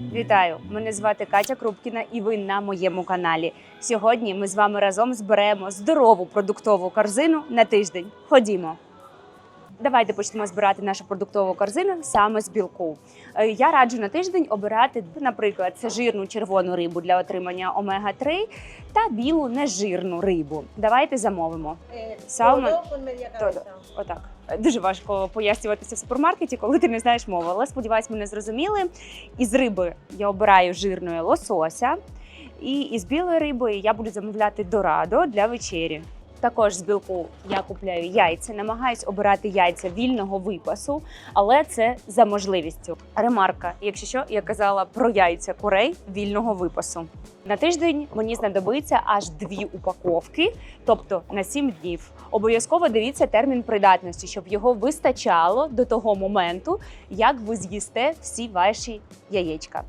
Вітаю! Мене звати Катя Крупкіна, і ви на моєму каналі. Сьогодні ми з вами разом зберемо здорову продуктову корзину на тиждень. Ходімо. Давайте почнемо збирати нашу продуктову корзину саме з білку. Е, Я раджу на тиждень обирати, наприклад, це жирну червону рибу для отримання омега-3 та білу нежирну рибу. Давайте замовимо. Todo. cabeza. Отак. Дуже важко пояснюватися в супермаркеті, коли ти не знаєш мови. Але сподіваюсь, мене зрозуміли. Із риби я обираю жирної лосося, і із білої риби я буду замовляти дорадо для вечері. Також з білку я купляю яйця, намагаюсь обирати яйця вільного випасу, але це за можливістю. Ремарка, якщо що, я казала про яйця курей вільного випасу. На тиждень мені знадобиться аж дві упаковки, тобто на 7 днів. Обов'язково дивіться термін придатності, щоб його вистачало до того моменту, як ви з'їсте всі ваші яєчка.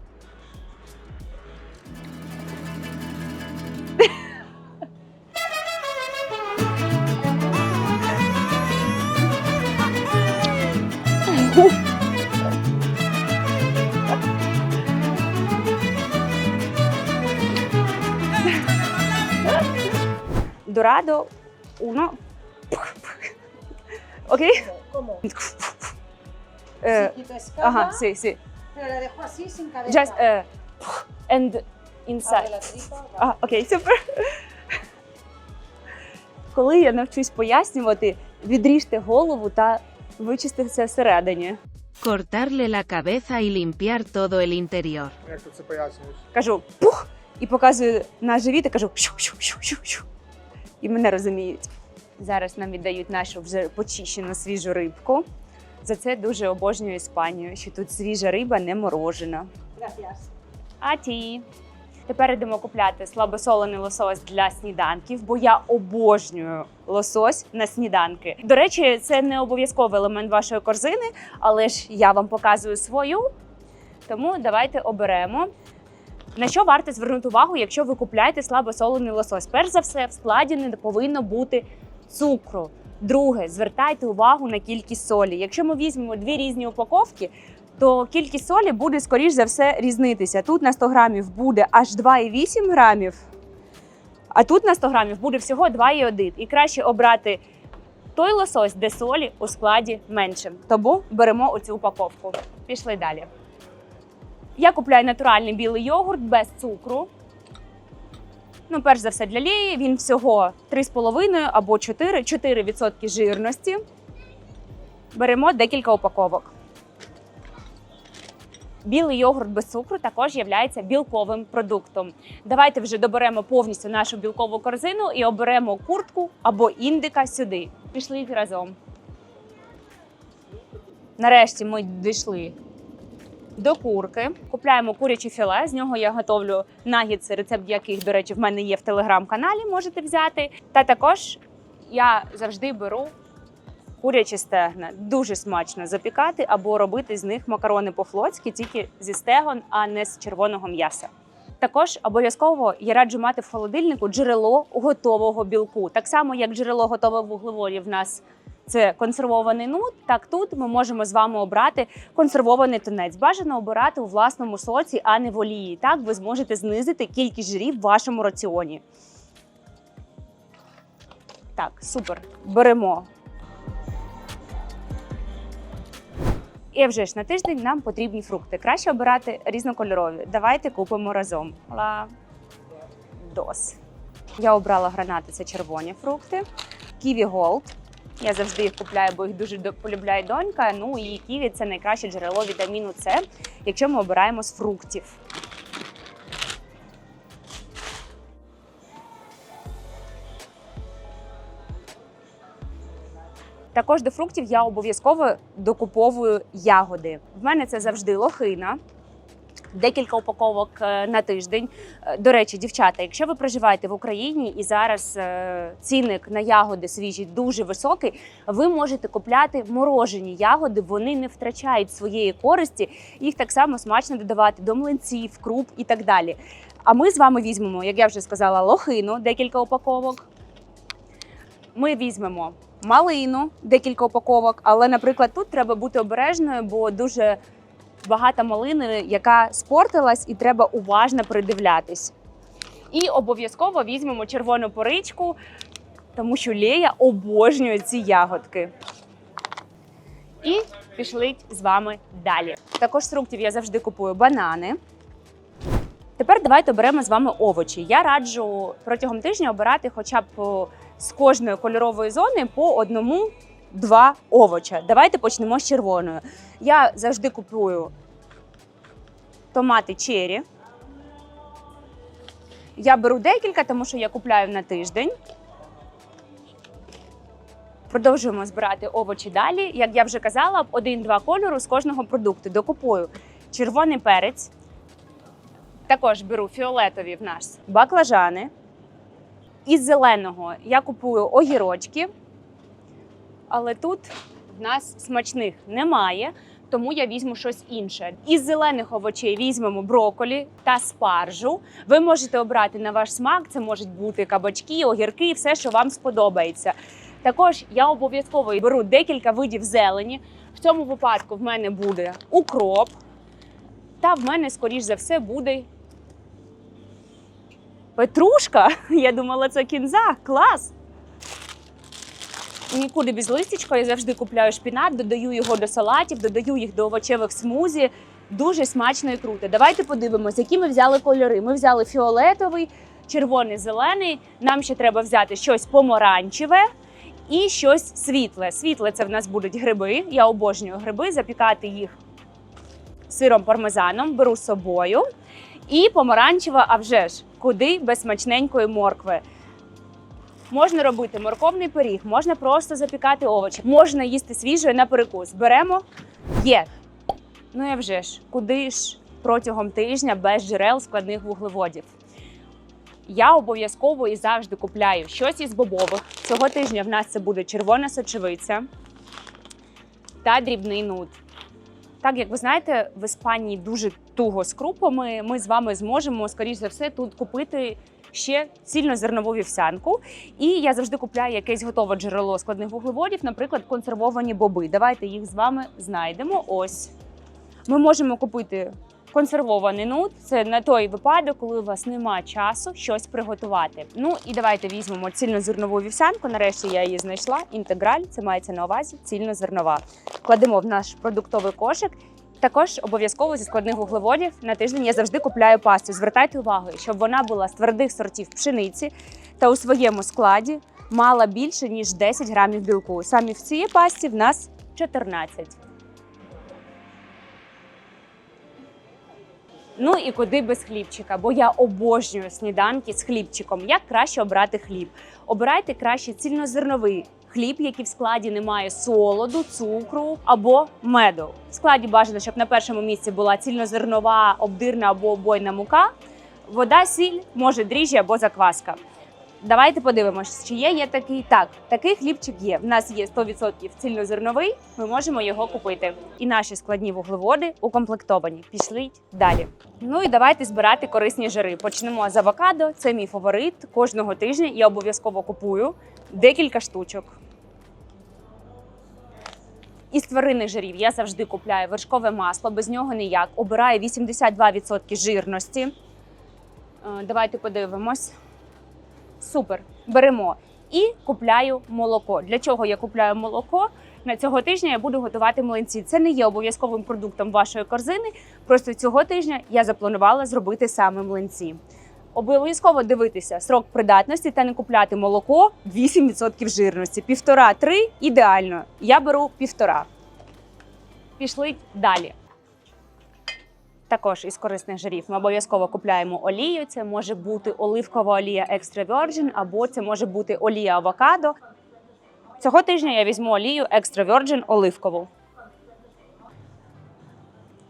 Dorado 1. ¿Ok? ¿Cómo? Uh, eh, sì, pescaba, ajá, sí, sí. Pero la dejo así sin. Just, uh, and ah, inside. Ah, ok, super. Коли я навчусь пояснювати, відріжте голову та вичистите все всередині. Cortarle la cabeza y limpiar todo el interior. Як ти це пояснюєш? Кажу пух і показую на живіт і кажу щу-щу-щу-щу. І мене розуміють. Зараз нам віддають нашу вже почищену свіжу рибку. За це дуже обожнюю Іспанію, що тут свіжа риба не морожена. Gracias. А ті. Тепер йдемо купляти слабосолений лосось для сніданків, бо я обожнюю лосось на сніданки. До речі, це не обов'язковий елемент вашої корзини, але ж я вам показую свою. Тому давайте оберемо. На що варто звернути увагу, якщо ви купляєте слабосолений лосось? Перш за все, в складі не повинно бути цукру. Друге, звертайте увагу на кількість солі. Якщо ми візьмемо дві різні упаковки, то кількість солі буде скоріш за все різнитися. Тут на 100 грамів буде аж 2,8 грамів, а тут на 100 грамів буде всього 2,1. І краще обрати той лосось, де солі у складі менше. Тому беремо оцю упаковку. Пішли далі. Я купляю натуральний білий йогурт без цукру. Ну, перш за все, для лії він всього 3,5 або 4, 4% жирності. Беремо декілька упаковок. Білий йогурт без цукру також є білковим продуктом. Давайте вже доберемо повністю нашу білкову корзину і оберемо куртку або індика сюди. Пішли разом. Нарешті ми дійшли до курки. Купляємо куряче філе. З нього я готовлю нагідси, рецепт яких, до речі, в мене є в телеграм-каналі. Можете взяти. Та також я завжди беру курячі стегна. Дуже смачно запікати або робити з них макарони по-флотськи, тільки зі стегон, а не з червоного м'яса. Також обов'язково я раджу мати в холодильнику джерело готового білку. Так само, як джерело готових вуглеводів в нас це консервований нут. Так тут ми можемо з вами обрати консервований тунець. Бажано обирати у власному соці, а не в олії. Так ви зможете знизити кількість жирів в вашому раціоні. Так, супер. Беремо. І вже ж на тиждень нам потрібні фрукти. Краще обирати різнокольорові. Давайте купимо разом. Ла дос. Я обрала гранати, це червоні фрукти. Ківі Голд. Я завжди їх купляю, бо їх дуже полюбляє донька. Ну і ківі це найкраще джерело вітаміну С, якщо ми обираємо з фруктів. Також до фруктів я обов'язково докуповую ягоди. В мене це завжди лохина. Декілька упаковок е, на тиждень. Е, До речі, дівчата, якщо ви проживаєте в Україні і зараз е, цінник на ягоди свіжі дуже високий, ви можете купляти морожені ягоди. Вони не втрачають своєї користі. Їх так само смачно додавати до млинців, круп і так далі. А ми з вами візьмемо, як я вже сказала, лохину, декілька упаковок. Ми візьмемо малину, декілька упаковок. Але, наприклад, тут треба бути обережною, бо дуже багато малини, яка спортилась, і треба уважно придивлятись. І обов'язково візьмемо червону поричку, тому що Лея обожнює ці ягодки. І пішли з вами далі. Також з фруктів я завжди купую банани. Тепер давайте беремо з вами овочі. Я раджу протягом тижня обирати хоча б о, з кожної кольорової зони по одному-два овоча. Давайте почнемо з червоної. Я завжди купую томати чері. Я беру декілька, тому що я купляю на тиждень. Продовжуємо збирати овочі далі. Як я вже казала, один-два кольору з кожного продукту. Докупую червоний перець. Також беру фіолетові в нас баклажани. Із зеленого я купую огірочки. Але тут в нас смачних немає, тому я візьму щось інше. Із зелених овочей візьмемо броколі та спаржу. Ви можете обрати на ваш смак. Це можуть бути кабачки, огірки, все, що вам сподобається. Також я обов'язково беру декілька видів зелені. В цьому випадку в мене буде укроп, та в мене, скоріш за все, буде петрушка. Я думала, це кінза. Клас! Нікуди без листячка, я завжди купляю шпінат, додаю його до салатів, додаю їх до овочевих смузі. Дуже смачно і круто. Давайте подивимось, які ми взяли кольори. Ми взяли фіолетовий, червоний, зелений. Нам ще треба взяти щось помаранчеве і щось світле. Світле це в нас будуть гриби. Я обожнюю гриби, запікати їх сиром пармезаном, беру з собою. І помаранчева, а вже ж, куди без смачненької моркви. Можна робити морковний пиріг, можна просто запікати овочі, можна їсти свіжою на перекус. Беремо є. Ну я вже ж, куди ж протягом тижня без джерел складних вуглеводів. Я обов'язково і завжди купляю щось із бобових. Цього тижня в нас це буде червона сочевиця та дрібний нут. Так як ви знаєте, в Іспанії дуже туго з крупами. Ми з вами зможемо, скоріш за все, тут купити ще цільнозернову вівсянку. І я завжди купляю якесь готове джерело складних вуглеводів, наприклад, консервовані боби. Давайте їх з вами знайдемо. Ось ми можемо купити консервований нут. Це на той випадок, коли у вас немає часу щось приготувати. Ну і давайте візьмемо цільнозернову вівсянку. Нарешті я її знайшла. Інтеграль, це мається на увазі цільнозернова. Кладемо в наш продуктовий кошик. Також обов'язково зі складних вуглеводів на тиждень я завжди купляю пасту. Звертайте увагу, щоб вона була з твердих сортів пшениці та у своєму складі мала більше ніж 10 грамів білку. Самі в цій пасті в нас 14. Ну і куди без хлібчика, бо я обожнюю сніданки з хлібчиком. Як краще обрати хліб? Обирайте краще цільнозерновий хліб, який в складі не має солоду, цукру або меду. В складі бажано, щоб на першому місці була цільнозернова, обдирна або обойна мука, вода, сіль, може дріжджі або закваска. Давайте подивимось, чи є, є такий. Так, такий хлібчик є. В нас є 100% цільнозерновий, ми можемо його купити. І наші складні вуглеводи укомплектовані. Пішли далі. Ну і давайте збирати корисні жири. Почнемо з авокадо. Це мій фаворит. Кожного тижня я обов'язково купую декілька штучок. Із тваринних жирів я завжди купляю вершкове масло, без нього ніяк. Обираю 82% жирності. Е, Давайте подивимось. Супер. Беремо і купляю молоко. Для чого я купляю молоко? На цього тижня я буду готувати млинці. Це не є обов'язковим продуктом вашої корзини. Просто цього тижня я запланувала зробити саме млинці. Обов'язково дивитися срок придатності та не купляти молоко 8% жирності. Півтора-три ідеально. Я беру півтора. Пішли далі. Також із корисних жирів ми обов'язково купляємо олію. Це може бути оливкова олія Extra Virgin, або це може бути олія авокадо. Цього тижня я візьму олію Extra Virgin оливкову.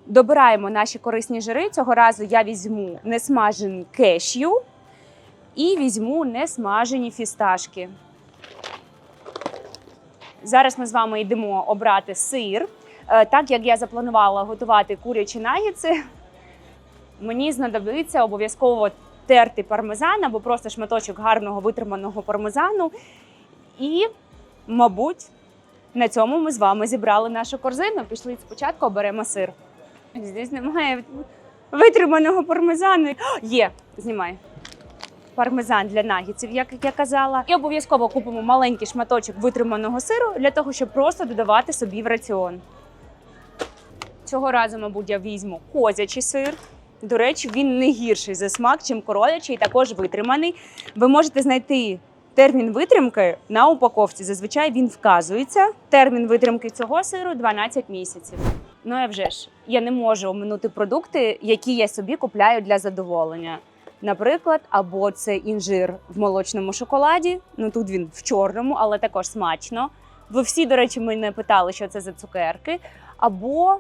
Добираємо наші корисні жири. Цього разу я візьму несмажений кешю і візьму несмажені фісташки. Зараз ми з вами йдемо обрати сир. Е, Так як я запланувала готувати курячі нагідси, мені знадобиться обов'язково терти пармезан або просто шматочок гарного витриманого пармезану. І, мабуть, на цьому ми з вами зібрали нашу корзину. Пішли спочатку оберемо сир. Здесь немає витриманого пармезану. Є, знімай. Пармезан для нагідців, як я казала. І обов'язково купимо маленький шматочок витриманого сиру для того, щоб просто додавати собі в раціон. Цього разу, мабуть, я візьму козячий сир. До речі, він не гірший за смак, чим королячий, також витриманий. Ви можете знайти термін витримки на упаковці. Зазвичай він вказується. Термін витримки цього сиру 12 місяців. Ну а вже ж, я не можу оминути продукти, які я собі купляю для задоволення. Наприклад, або це інжир в молочному шоколаді. Ну тут він в чорному, але також смачно. Ви всі, до речі, мене питали, що це за цукерки. Або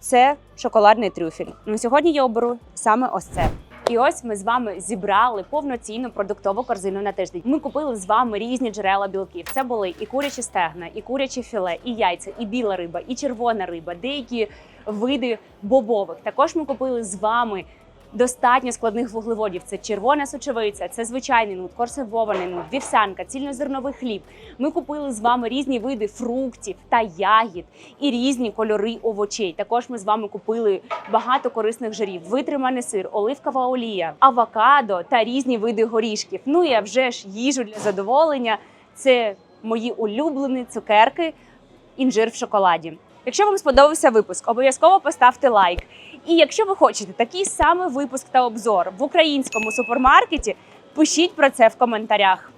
це шоколадний трюфель. Ну, сьогодні я оберу саме ось це. І ось ми з вами зібрали повноцінну продуктову корзину на тиждень. Ми купили з вами різні джерела білків. Це були і курячі стегна, і курячі філе, і яйця, і біла риба, і червона риба, деякі види бобових. Також ми купили з вами. Достатньо складних вуглеводів. Це червона сочевиця, це звичайний нут, консервований нут, вівсянка, цільнозерновий хліб. Ми купили з вами різні види фруктів та ягід і різні кольори овочей. Також ми з вами купили багато корисних жирів, витриманий сир, оливкова олія, авокадо та різні види горішків. Ну а вже ж їжу для задоволення. Це мої улюблені цукерки, інжир в шоколаді. Якщо вам сподобався випуск, обов'язково поставте лайк. І якщо ви хочете такий самий випуск та обзор в українському супермаркеті, пишіть про це в коментарях.